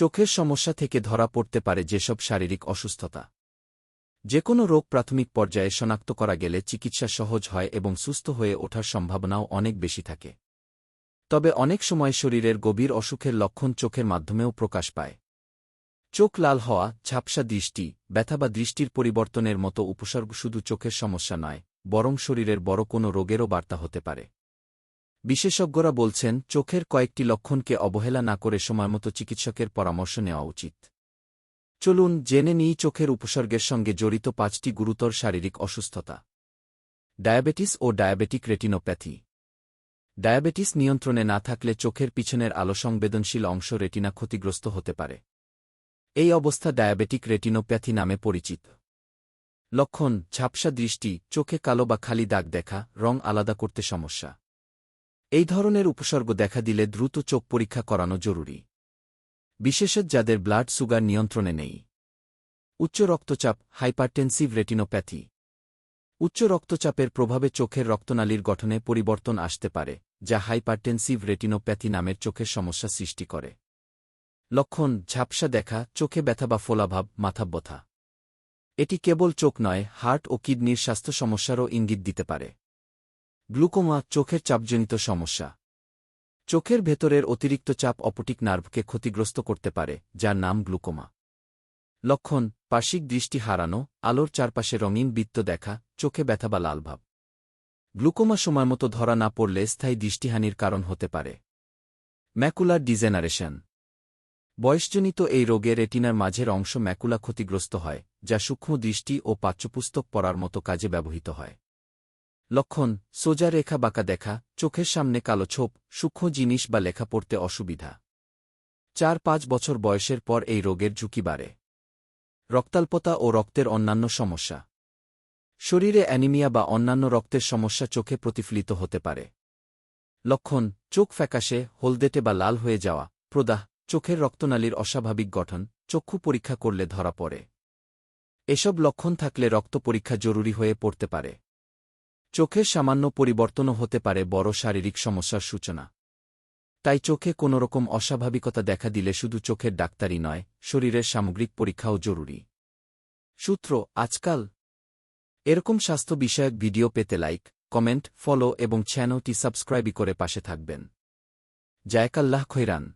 চোখের সমস্যা থেকে ধরা পড়তে পারে যেসব শারীরিক অসুস্থতা। যে কোনো রোগ প্রাথমিক পর্যায়ে শনাক্ত করা গেলে চিকিৎসা সহজ হয় এবং সুস্থ হয়ে ওঠার সম্ভাবনাও অনেক বেশি থাকে। তবে অনেক সময় শরীরের গভীর অসুখের লক্ষণ চোখের মাধ্যমেও প্রকাশ পায়। চোখ লাল হওয়া, ঝাপসা দৃষ্টি, ব্যথা বা দৃষ্টির পরিবর্তনের মতো উপসর্গ শুধু চোখের সমস্যা নয়, বরং শরীরের বড় কোনো রোগেরও বার্তা হতে পারে। বিশেষজ্ঞরা বলছেন, চোখের কয়েকটি লক্ষণকে অবহেলা না করে সময়মতো চিকিৎসকের পরামর্শ নেওয়া উচিত। চলুন জেনে নিই চোখের উপসর্গের সঙ্গে জড়িত পাঁচটি গুরুতর শারীরিক অসুস্থতা। ডায়াবেটিস ও ডায়াবেটিক রেটিনোপ্যাথি। ডায়াবেটিস নিয়ন্ত্রণে না থাকলে চোখের পিছনের আলো সংবেদনশীল অংশ রেটিনা ক্ষতিগ্রস্ত হতে পারে। এই অবস্থা ডায়াবেটিক রেটিনোপ্যাথি নামে পরিচিত। লক্ষণ, ঝাপসা দৃষ্টি, চোখে কালো বা খালি দাগ দেখা, রং আলাদা করতে সমস্যা। এই ধরনের উপসর্গ দেখা দিলে দ্রুত চোখ পরীক্ষা করানো জরুরি। বিশেষত যাদের ব্লাড সুগার নিয়ন্ত্রণে নেই। উচ্চ রক্তচাপ, হাইপারটেনসিভ রেটিনোপ্যাথি। উচ্চ রক্তচাপের প্রভাবে চোখের রক্তনালীর গঠনে পরিবর্তন আসতে পারে, যা হাইপারটেনসিভ রেটিনোপ্যাথি নামের চোখের সমস্যা সৃষ্টি করে। লক্ষণ, ঝাপসা দেখা, চোখে ব্যথা বা ফোলাভাব মাথাব্যথা এটি কেবল চোখ নয়, হার্ট ও কিডনির স্বাস্থ্য সমস্যারও ইঙ্গিত দিতে পারে। গ্লুকোমা চোখের চাপজনিত সমস্যা। চোখের ভেতরের অতিরিক্ত চাপ অপটিক নার্ভকে ক্ষতিগ্রস্ত করতে পারে, যার নাম গ্লুকোমা। লক্ষণ, পার্শ্বিক দৃষ্টি হারানো, আলোর চারপাশে রঙিন বৃত্ত দেখা, চোখে ব্যথা বা লালভাব গ্লুকোমা সময়মতো ধরা না পড়লে স্থায়ী দৃষ্টিহানির কারণ হতে পারে। Macular degeneration. বয়সজনিত এই রোগে রেটিনার মাঝের অংশ ম্যাকুলা ক্ষতিগ্রস্ত হয়, যা সূক্ষ্ম দৃষ্টি ও পাঠ্যপুস্তক পড়ার মতো কাজে ব্যবহৃত হয়। লক্ষণ, সোজা রেখা বাঁকা দেখা, চোখের সামনে কালো ছোপ, সূক্ষ্ম জিনিস বা লেখা পড়তে অসুবিধা। চার পাঁচ বছর বয়সের পর এই রোগের ঝুঁকি বাড়ে। রক্তাল্পতা ও রক্তের অন্যান্য সমস্যা। শরীরে অ্যানিমিয়া বা অন্যান্য রক্তের সমস্যা চোখে প্রতিফলিত হতে পারে। লক্ষণ, চোখ ফ্যাকাশে, হলদেটে বা লাল হয়ে যাওয়া, প্রদাহ, চোখের রক্তনালীর অস্বাভাবিক গঠন, চক্ষু পরীক্ষা করলে ধরা পড়ে। এসব লক্ষণ থাকলে রক্ত পরীক্ষা জরুরি হয়ে পড়তে পারে। চোখের সামান্য পরিবর্তনও হতে পারে বড় শারীরিক সমস্যার সূচনা। তাই চোখে কোনোরকম অস্বাভাবিকতা দেখা দিলে শুধু চোখের ডাক্তারই নয়, শরীরের সামগ্রিক পরীক্ষাও জরুরি। সূত্র, আজকাল। এরকম স্বাস্থ্য বিষয়ক ভিডিও পেতে লাইক, কমেন্ট, ফলো এবং চ্যানেলটি সাবস্ক্রাইবই করে পাশে থাকবেন। জায়কাল্লাহ খৈরান।